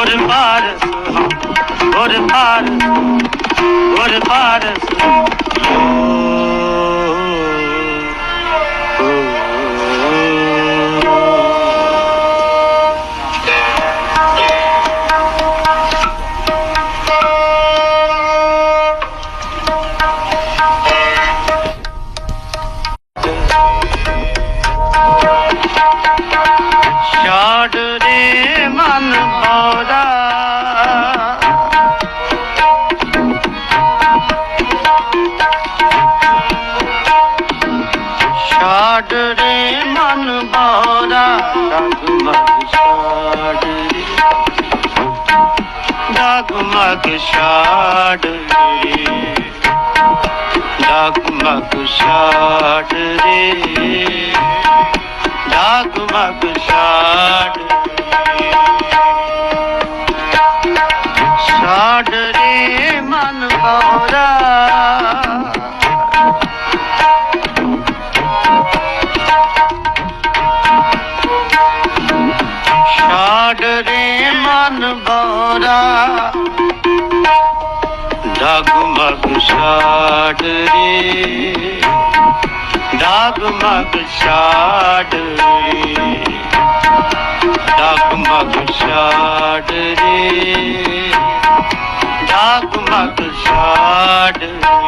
Wooden bodice, wooden bodice, wooden bodice. ਛਾੜ ਰੇ ਮਨ ਭੌਰਾ ਰਗ ਮਗ ਛਾੜ ਰੇ। ਰਗ ਮਗ ਛਾੜ ਰੇ। ਰਗ ਮਗ ਛਾੜ ਰੇ। ਡਾਕ ਮਗ ਛਾੜ ਛਾੜ ਰੇ ਮਨ ਭੌਰਾ ਛਾੜ ਰੇ ਮਨ ਭੌਰਾ ਡਗਮਗ ਛਾੜ ਰੇ ਡਗਮਗ ਛਾੜ ਰੇ ਡਗਮਗ ਛਾੜ ਰੇ ਡਗਮਗ ਛਾੜ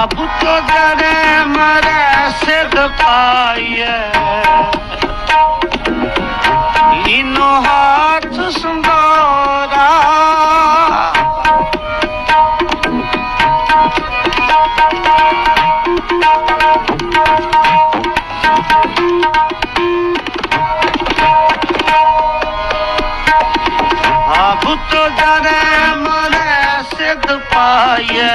ਰੇ ਅਬ ਤੋ ਜਰੇ ਮਰੇ ਸਿਧ ਪਾਈਏ ਲੀਨੋ ਹਾਥ ਸੰਭੋਰਾ ਅਬ ਤੋ ਜਰੇ ਮਰੇ ਸਿਧ ਪਾਈਏ